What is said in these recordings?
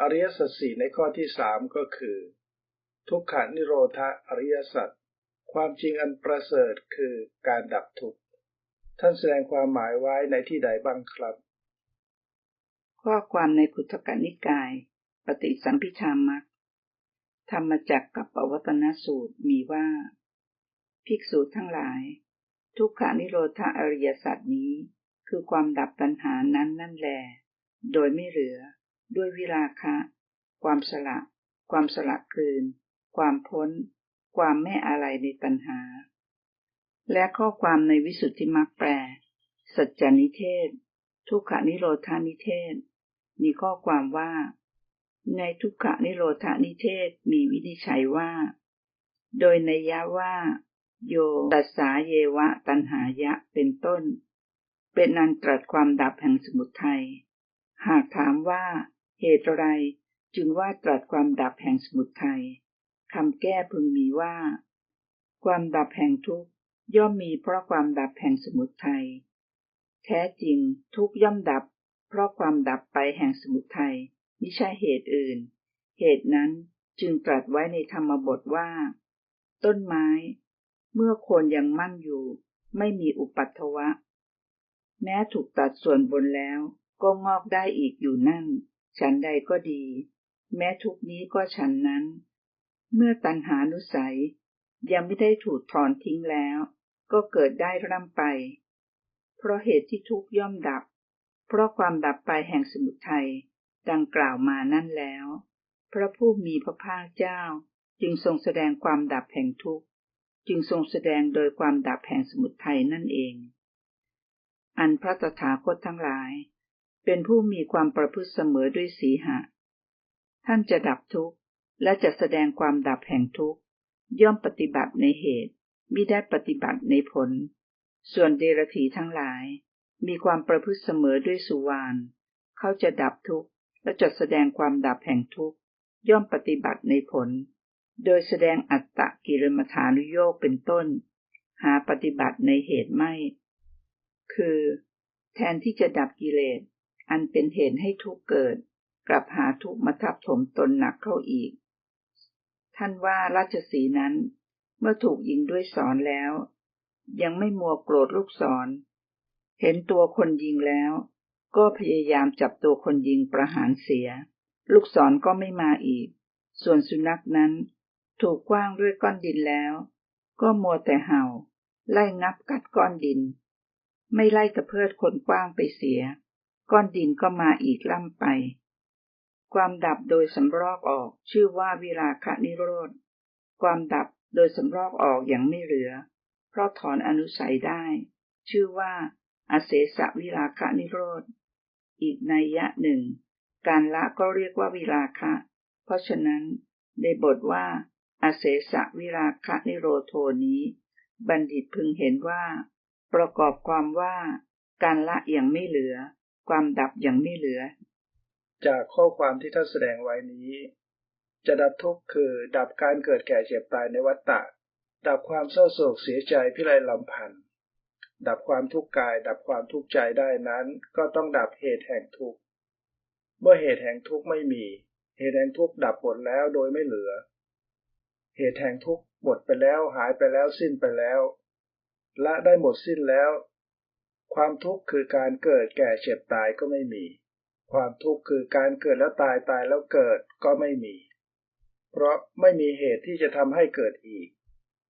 อริยสัจสี่ในข้อที่สามก็คือ ทุกขานิโรธาอริยสัจความจริงอันประเสริฐคือการดับทุกข์ท่านแสดงความหมายไว้ในที่ใดบ้างครับ ข้อความในพุทธกนิกาย ปฏิสัมพิชามักธรรมจักกับปวัตนสูตรมีว่า ภิกษุทั้งหลาย ทุกขานิโรธาอริยสัจนี้ คือความดับตัณหานั้นนั่นแล โดยไม่เหลือ ด้วยวิราคะ ความสละ ความสละคืน ความพ้น ความไม่อะไรในตัณหา และข้อความในวิสุทธิมรรคแปล สัจจนิเทศ ทุกขานิโรธานิเทศ มีข้อความว่า ในทุกขานิโรธานิเทศมีวินิจฉัยว่า โดยในยะว่า โยตัสสาเยวะตันหายะเป็นต้น เป็นนันตรัสความดับแห่งสมุทัยหากถามว่า เหตุไรจึงว่าตรัสความดับแห่งสมุทัยคำแก้พึงมีว่า ความดับแห่งทุกย่อมมีเพราะความดับแห่งสมุทัยแท้จริงทุกย่อมดับ เพราะความดับไปแห่งสมุทัยไม่ใช่เหตุอื่น เหตุนั้นจึงตรัสไว้ในธรรมบทว่า ต้นไม้ เมื่อโคนยังมั่นอยู่ ไม่มีอุปัตถวะ แม้ถูกตัดส่วนบนแล้วก็งอกได้อีกอยู่นั่น ฉันใดก็ดี แม้ทุกนี้ก็ฉันนั้น เมื่อตัณหานุสัย ยังไม่ได้ถูกถอนทิ้งแล้ว ก็เกิดได้ร่ำไป เพราะเหตุที่ทุกย่อมดับ เพราะความดับไปแห่งสมุทัยดังกล่าวมานั่นแล้ว พระผู้มีพระภาคเจ้าจึงทรงแสดงความดับแห่งทุกข์ จึงทรงแสดงโดยความดับแห่งสมุทัยนั่นเอง อันพระตถาคตทั้งหลาย เป็นผู้มีความประพฤติเสมอด้วยสีหะ ท่านจะดับทุกข์ และจะแสดงความดับแห่งทุกข์ ย่อมปฏิบัติในเหตุมิได้ปฏิบัติในผล ส่วนเดรธีทั้งหลาย มีความประพฤติเสมอด้วยสุวรรณเขาจะดับทุกข์และจะแสดงความดับแห่งทุกข์ ย่อมปฏิบัติในผล โดยแสดงอัตตะกิรมฐานุโยกเป็นต้น หาปฏิบัติในเหตุไม่ คือ แทนที่จะดับกิเลส อันเป็นเหตุให้ทุกเกิด กลับหาทุกมาทับถมตนหนักเข้าอีก ท่านว่าราชสีนั้น เมื่อถูกยิงด้วยสอนแล้ว ยังไม่มัวโกรธลูกศรเห็นตัวคนยิงแล้ว ก็พยายามจับตัวคนยิงประหารเสีย ลูกศรก็ไม่มาอีก ส่วนสุนัขนั้น ถูกกว้างด้วยก้อนดินแล้ว ก็มัวแต่เห่า ไล่งับกัดก้อนดิน ไม่ไล่ตะเพิดคนกว้างไปเสีย ก้อนดินก็มาอีกล่ำไป ความดับโดยสำรอกออกชื่อว่าวิราคะนิโรธ ความดับโดยสำรอกออกอย่างไม่เหลือ เพราะถอนอนุสัยได้ ชื่อว่าอเสสวิราคะนิโรธ อีกนัยยะหนึ่ง การละก็เรียกว่าวิราคะ เพราะฉะนั้นในบทว่าอาเสสะวิราคะนิโรโทนี้ บัณฑิตพึงเห็นว่า ประกอบความว่าการละอย่างไม่เหลือ ความดับอย่างไม่เหลือ จากข้อความที่ท่านแสดงไว้นี้ จะดับทุกข์คือ ดับการเกิดแก่เจ็บตายในวัฏฏะดับความเศร้าโศกเสียใจพิไรลำพันธ์ดับความทุกข์กาย ดับความทุกข์ใจได้นั้น ก็ต้องดับเหตุแห่งทุกข์เมื่อเหตุแห่งทุกข์ไม่มี เหตุแห่งทุกข์ดับหมดแล้วโดยไม่เหลือ เหตุแห่งทุกข์หมดไปแล้วหายไปแล้วสิ้นไปแล้ว ละได้หมดสิ้นแล้ว ความทุกข์คือการเกิดแก่เจ็บตายก็ไม่มี ความทุกข์คือการเกิดแล้วตายตายแล้วเกิดก็ไม่มี เพราะไม่มีเหตุที่จะทำให้เกิดอีก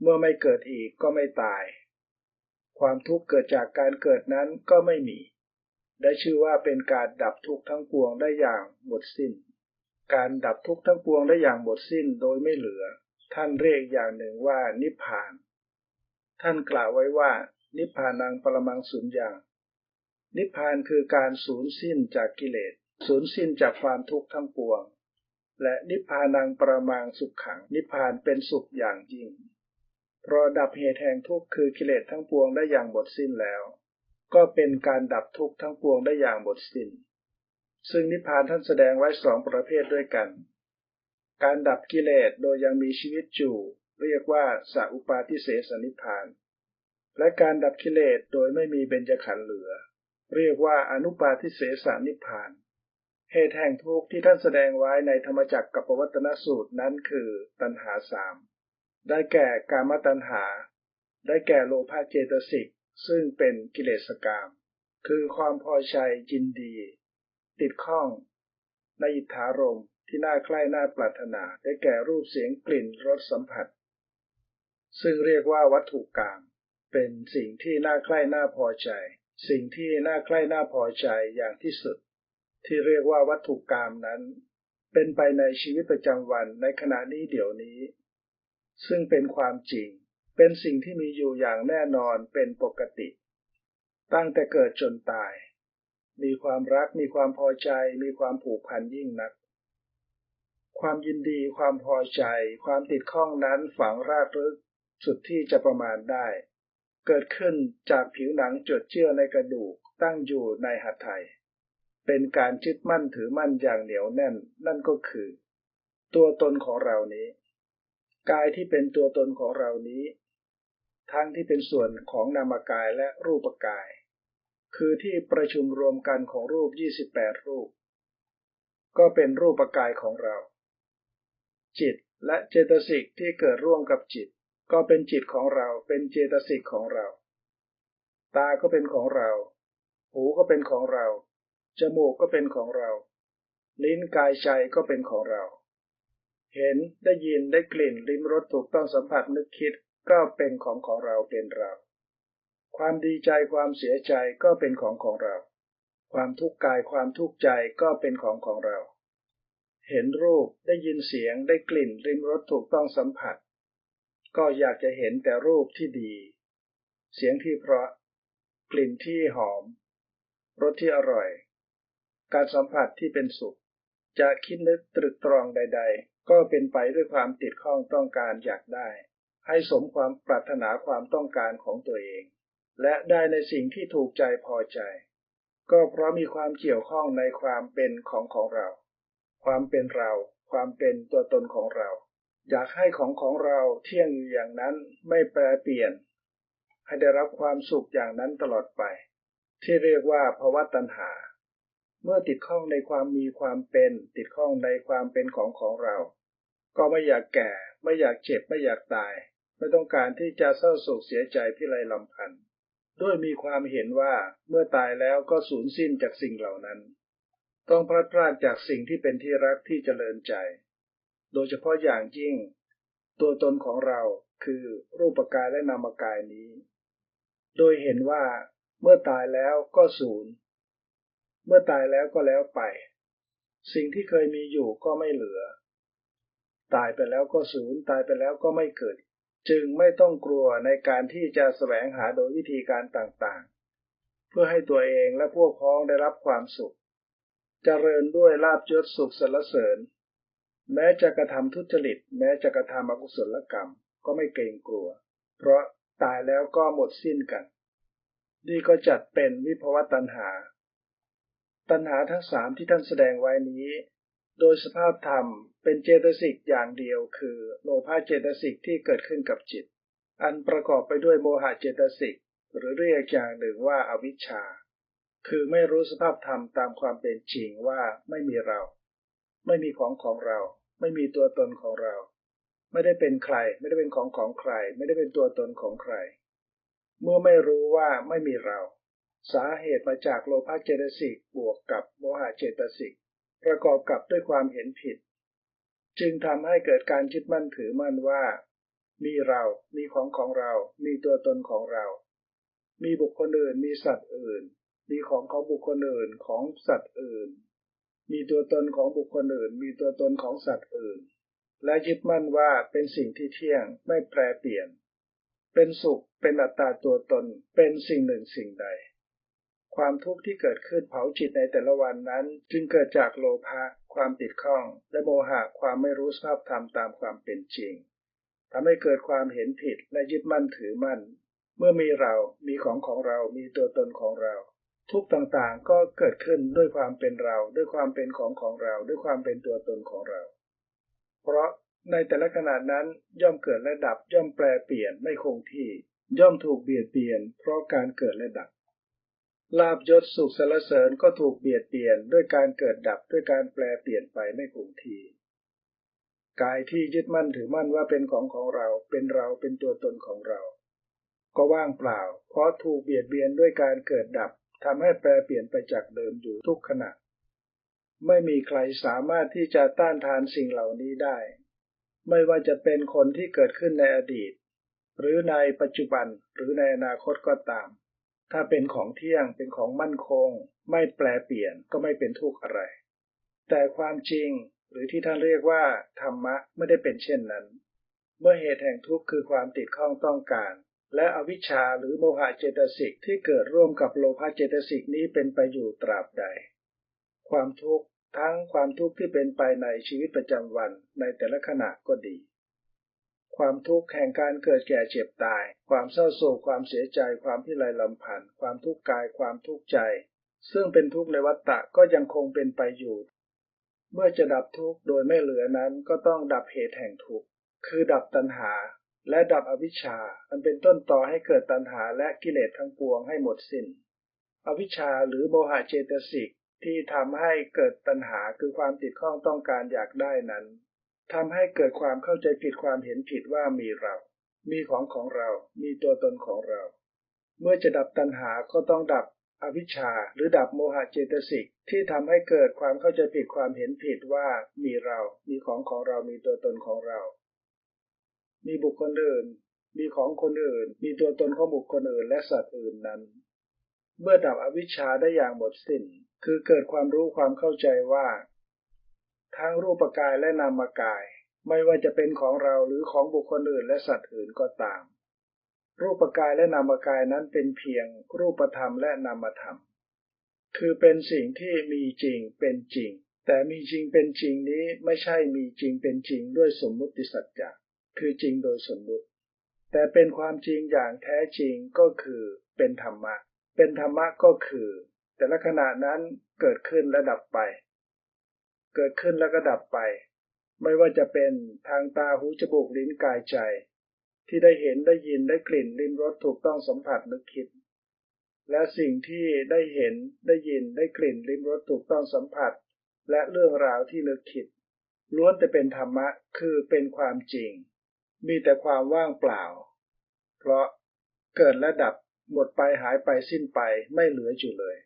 เมื่อไม่เกิดอีกก็ไม่ตาย ความทุกข์เกิดจากการเกิดนั้นก็ไม่มี ได้ชื่อว่าเป็นการดับทุกข์ทั้งปวงได้อย่างหมดสิ้น การดับทุกข์ทั้งปวงได้อย่างหมดสิ้นโดยไม่เหลือ ท่านเรียกอย่างหนึ่งว่านิพพาน ท่านกล่าวไว้ว่า นิพพานังปรมังสุญญานิพพานคือการสูญสิ้นจากกิเลส สูญสิ้นจากความทุกข์ทั้งปวง และนิพพานังปรมังสุขขัง นิพพานเป็นสุขอย่างยิ่งเพราะดับเหตุแห่งทุกข์คือกิเลสทั้งปวงได้อย่างหมดสิ้นแล้ว ก็เป็นการดับทุกข์ทั้งปวงได้อย่างหมดสิ้น ซึ่งนิพพานท่านแสดงไว้สองประเภทด้วยกัน การดับกิเลสโดยยังมีชีวิตอยู่ เรียกว่าสัอุปาทิเสสนิพพาน และการดับกิเลสโดยไม่มีเบญจขันธ์เหลือ เรียกว่าอนุปาทิเสสานิพาน เหตุแห่งทุกข์ที่ท่านแสดงไว้ในธรรมจักรกับปวัตนสูตรนั้นคือตัณหาสามได้แก่กามตัณหา ได้แก่โลภะเจตสิกซึ่งเป็นกิเลสกาม คือความพอใจยินดี ติดข้องในอิทธารมที่น่าใคร่น่าปรารถนา ได้แก่รูปเสียงกลิ่นรสสัมผัส ซึ่งเรียกว่าวัตถุกาม เป็นสิ่งที่น่าใคร่น่าพอใจ สิ่งที่น่าใคร่น่าพอใจอย่างที่สุด ที่เรียกว่าวัตถุกามนั้น เป็นไปในชีวิตประจำวันในขณะนี้เดี๋ยวนี้ ซึ่งเป็นความจริง เป็นสิ่งที่มีอยู่อย่างแน่นอนเป็นปกติ ตั้งแต่เกิดจนตาย มีความรักมีความพอใจ มีความผูกพันยิ่งนักความยินดีความพอใจ ความติดข้องนั้นฝังรากลึกสุดที่จะประมาณได้ เกิดขึ้นจากผิวหนังจดเชื่อในกระดูกตั้งอยู่ในหัตถ์ไทยเป็นการยึดมั่นถือมั่นอย่างเหนียวแน่น นั่นก็คือ ตัวตนของเรานี้ กายที่เป็นตัวตนของเรานี้ ทั้งที่เป็นส่วนของนามกายและรูปกาย คือที่ประชุมรวมกันของรูป 28 รูป ก็เป็นรูปกายของเรา จิตและเจตสิกที่เกิดร่วมกับจิต ก็เป็นจิตของเรา เป็นเจตสิกของเรา ตาก็เป็นของเรา หูก็เป็นของเรา จมูกก็เป็นของเรา ลิ้นกายใจก็เป็นของเรา เห็นได้ยินได้กลิ่นลิ้มรสถูกต้องสัมผัสนึกคิดก็เป็นของของเราเป็นเรา ความดีใจความเสียใจก็เป็นของของเรา ความทุกข์กายความทุกข์ใจก็เป็นของของเรา เห็นรูปได้ยินเสียงได้กลิ่นลิ้มรสถูกต้องสัมผัส ก็อยากจะเห็นแต่รูปที่ดี เสียงที่เพราะ กลิ่นที่หอม รสที่อร่อย การสัมผัสที่เป็นสุข จะคิดนึกตรึกตรองใด ๆ ก็เป็นไปด้วยความติดข้องต้องการอยากได้ ให้สมความปรารถนาความต้องการของตัวเอง และได้ในสิ่งที่ถูกใจพอใจ ก็เพราะมีความเกี่ยวข้องในความเป็นของของเรา ความเป็นเรา ความเป็นตัวตนของเรา อยากให้ของของเราเที่ยงอยู่อย่างนั้นไม่แปรเปลี่ยน ให้ได้รับความสุขอย่างนั้นตลอดไป ที่เรียกว่าภาวะตัณหา เมื่อติดข้องในความมีความเป็น ติดข้องในความเป็นของของเรา ก็ไม่อยากแก่ ไม่อยากเจ็บไม่อยากตาย ไม่ต้องการที่จะเศร้าโศกเสียใจพิไรลำพันธ์ด้วยมีความเห็นว่าเมื่อตายแล้วก็สูญสิ้นจากสิ่งเหล่านั้น ต้องพลัดพรากจากสิ่งที่เป็นที่รักที่เจริญใจ โดยเฉพาะอย่างยิ่ง ตัวตนของเราคือรูปกายและนามกายนี้ โดยเห็นว่าเมื่อตายแล้วก็สูญ เมื่อตายแล้วก็แล้วไป สิ่งที่เคยมีอยู่ก็ไม่เหลือ ตายไปแล้วก็สูญตายไปแล้วก็ไม่เกิด จึงไม่ต้องกลัวในการที่จะแสวงหาโดยวิธีการต่างๆ เพื่อให้ตัวเองและพวกพ้องได้รับความสุขจเจริญด้วยลาบยศสุขสรรเสริญ แม้จะกระทำทุจริต แม้จะกระทำอกุศลกรรม ก็ไม่เกรงกลัว เพราะตายแล้วก็หมดสิ้นกัน นี่ก็จัดเป็นวิภวตัณหา ตัณหาทั้งสามที่ท่านแสดงไว้นี้ โดยสภาพธรรมเป็นเจตสิกอย่างเดียว คือโลภะเจตสิกที่เกิดขึ้นกับจิต อันประกอบไปด้วยโมหะเจตสิกหรือเรียกอย่างหนึ่งว่าอาวิชชา คือไม่รู้สภาพธรรมตามความเป็นจริงว่าไม่มีเรา ไม่มีของของเรา ไม่มีตัวตนของเรา ไม่ได้เป็นใคร ไม่ได้เป็นของของใคร ไม่ได้เป็นตัวตนของใคร เมื่อไม่รู้ว่าไม่มีเรา สาเหตุมาจากโลภะเจตสิกบวกกับโมหะเจตสิกประกอบกับด้วยความเห็นผิด จึงทำให้เกิดการยึดมั่นถือมั่นว่า มีเรา มีของของเรา มีตัวตนของเรา มีบุคคลอื่น มีสัตว์อื่น มีของของบุคคลอื่นของสัตว์อื่น มีตัวตนของบุคคลอื่น มีตัวตนของสัตว์อื่น และยึดมั่นว่าเป็นสิ่งที่เที่ยงไม่แปรเปลี่ยน เป็นสุขเป็นอัตตาตัวตนเป็นสิ่งหนึ่งสิ่งใด ความทุกข์ที่เกิดขึ้นเผาจิตในแต่ละวันนั้น จึงเกิดจากโลภะความติดข้อง และโมหะความไม่รู้สภาพธรรมตามความเป็นจริงทำให้เกิดความเห็นผิดและยึดมั่นถือมั่น เมื่อมีเรา มีของของเรา มีตัวตนของเรา ทุกต่างๆ ก็เกิดขึ้นด้วยความเป็นเรา ด้วยความเป็นของของเรา ด้วยความเป็นตัวตนของเรา เพราะในแต่ละขณะนั้นย่อมเกิดและดับ ย่อมแปรเปลี่ยนไม่คงที่ ย่อมถูกเบียดเบียน เพราะการเกิดและดับลาบยศสุขสรรเสริญก็ถูกเบียดเบียนด้วยการเกิดดับด้วยการแปลเปลี่ยนไปไม่คงที่กายที่ยึดมั่นถือมั่นว่าเป็นของของเราเป็นเราเป็นตัวตนของเรา ก็ว่างเปล่า เพราะถูกเบียดเบียนด้วยการเกิดดับ ทำให้แปลเปลี่ยนไปจากเดิมอยู่ทุกขณะ ไม่มีใครสามารถที่จะต้านทานสิ่งเหล่านี้ได้ ไม่ว่าจะเป็นคนที่เกิดขึ้นในอดีต หรือในปัจจุบันหรือในอนาคตก็ตาม ถ้าเป็นของเที่ยงเป็นของมั่นคง ไม่แปลเปลี่ยนก็ไม่เป็นทุกข์อะไร แต่ความจริงหรือที่ท่านเรียกว่าธรรมะไม่ได้เป็นเช่นนั้น เมื่อเหตุแห่งทุกข์คือความติดข้องต้องการ และอวิชชาหรือโมหะเจตสิกที่เกิดร่วมกับโลภะเจตสิกนี้เป็นไปอยู่ตราบใด ความทุกข์ทั้งความทุกข์ที่เป็นไปในชีวิตประจำวันในแต่ละขณะก็ดี ความทุกข์แห่งการเกิดแก่เจ็บตาย ความเศร้าโศกความเสียใจ ความพิไรลำพันธ์ความทุกข์กายความทุกข์ใจ ซึ่งเป็นทุกข์ในวัฏฏะก็ยังคงเป็นไปอยู่ เมื่อจะดับทุกข์โดยไม่เหลือนั้นก็ต้องดับเหตุแห่งทุกข์คือดับตัณหา และดับอวิชชา อันเป็นต้นต่อให้เกิดตัณหาและกิเลสทั้งปวงให้หมดสิน้น อวิชชาหรือโมหะเจตสิกที่ทำให้เกิดตัณหาคือความติดข้องต้องการอยากได้นั้นทำให้เกิดความเข้าใจผิดความเห็นผิดว่ามีเรา มีของของเรา มีตัวตนของเรา เมื่อจะดับตัณหาก็ต้องดับอวิชชา หรือดับโมหะเจตสิกที่ทำให้เกิดความเข้าใจผิดความเห็นผิดว่ามีเรา มีของของเรา มีตัวตนของเรา มีบุคคลอื่น มีของคนอื่น มีตัวตนของบุคคลอื่นและสัตว์อื่นนั้น เมื่อดับอวิชชาได้อย่างหมดสิ้น คือเกิดความรู้ความเข้าใจว่า ทั้งรูปกายและนามกาย ไม่ว่าจะเป็นของเราหรือของบุคคลอื่นและสัตว์อื่นก็ตาม รูปกายและนามกายนั้นเป็นเพียงรูปธรรมและนามธรรม คือเป็นสิ่งที่มีจริงเป็นจริง แต่มีจริงเป็นจริงนี้ไม่ใช่มีจริงเป็นจริงด้วยสมมุติสัจจะ คือจริงโดยสมมุติ แต่เป็นความจริงอย่างแท้จริงก็คือเป็นธรรมะ เป็นธรรมะก็คือ แต่ละขณะนั้นเกิดขึ้นและดับไป เกิดขึ้นแล้วก็ดับไป ไม่ว่าจะเป็นทางตาหูจมูกลิ้นกายใจ ที่ได้เห็นได้ยินได้กลิ่นลิ้มรสถูกต้องสัมผัสนึกคิด และสิ่งที่ได้เห็นได้ยินได้กลิ่นลิ้มรสถูกต้องสัมผัส และเรื่องราวที่นึกคิดล้วนแต่เป็นธรรมะ คือเป็นความจริง มีแต่ความว่างเปล่า เพราะเกิดและดับหมดไปหายไปสิ้นไปไม่เหลืออยู่เลย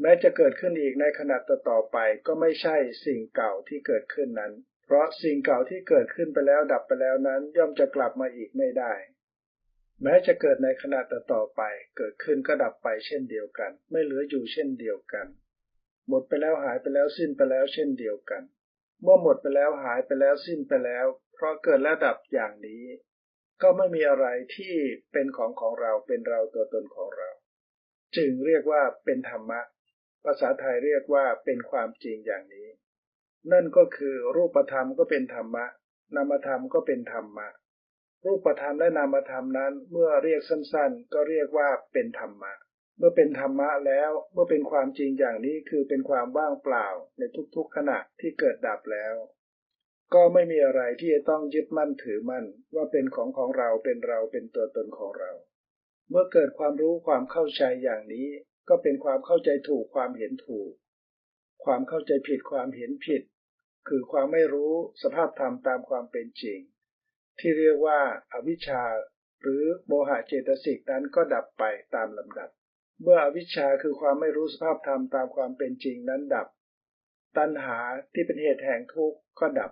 แม้จะเกิดขึ้นอีกในขณะต่อไปก็ไม่ใช่สิ่งเก่าที่เกิดขึ้นนั้น เพราะสิ่งเก่าที่เกิดขึ้นไปแล้วดับไปแล้วนั้น ย่อมจะกลับมาอีกไม่ได้ แม้จะเกิดในขณะต่อไป เกิดขึ้นก็ดับไปเช่นเดียวกัน ไม่เหลืออยู่เช่นเดียวกัน หมดไปแล้วหายไปแล้วสิ้นไปแล้วเช่นเดียวกัน เมื่อหมดไปแล้วหายไปแล้วสิ้นไปแล้ว เพราะเกิดและดับอย่างนี้ ก็ไม่มีอะไรที่เป็นของของเราเป็นเราตัวตนของเรา จึงเรียกว่าเป็นธรรมะ ภาษาไทยเรียกว่าเป็นความจริงอย่างนี้ นั่นก็คือรูปธรรมก็เป็นธรรมะ นามธรรมก็เป็นธรรมะ รูปธรรมและนามธรรมนั้นเมื่อเรียกสั้นๆ ก็เรียกว่าเป็นธรรมะเมื่อเป็นธรรมะแล้วเมื่อเป็นความจริงอย่างนี้คือเป็นความว่างเปล่าในทุกๆขณะที่เกิดดับแล้ว ก็ไม่มีอะไรที่จะต้องยึดมั่นถือมั่นว่าเป็นของของเราเป็นเราเป็นตัวตนของเรา เมื่อเกิดความรู้ความเข้าใจอย่างนี้ ก็เป็นความเข้าใจถูกความเห็นถูก ความเข้าใจผิดความเห็นผิด คือความไม่รู้สภาพธรรมตามความเป็นจริง ที่เรียกว่าอาวิชชา หรือโมหะเจตสิกนั้นก็ดับไปตามลำดับ เมื่ออวิชชาคือความไม่รู้สภาพธรรมตามความเป็นจริงนั้นดับ ตัณหาที่เป็นเหตุแห่งทุกข์ก็ดับ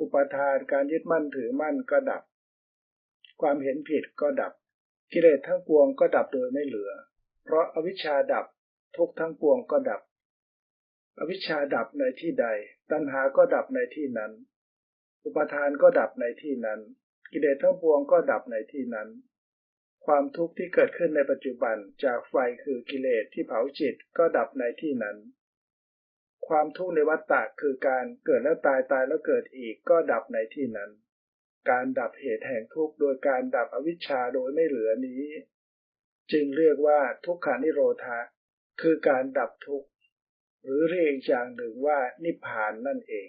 อุปทานการยึดมั่นถือมั่นก็ดับ ความเห็นผิดก็ดับ กิเลสทั้งปวงก็ดับโดยไม่เหลือ เพราะอวิชชาดับทุกทั้งปวงก็ดับ อวิชชาดับในที่ใด ตัณหาก็ดับในที่นั้น อุปทานก็ดับในที่นั้น กิเลสทั้งปวงก็ดับในที่นั้น ความทุกข์ที่เกิดขึ้นในปัจจุบันจากไฟคือกิเลสที่เผาจิตก็ดับในที่นั้น ความทุกข์ในวัฏฏะคือการเกิดแล้วตายตายแล้วเกิดอีกก็ดับในที่นั้น การดับเหตุแห่งทุกข์โดยการดับอวิชชาโดยไม่เหลือนี้ จึงเรียกว่าทุกขานิโรธะคือการดับทุกข์ หรือเรียกอย่างหนึ่งว่านิพพานนั่นเอง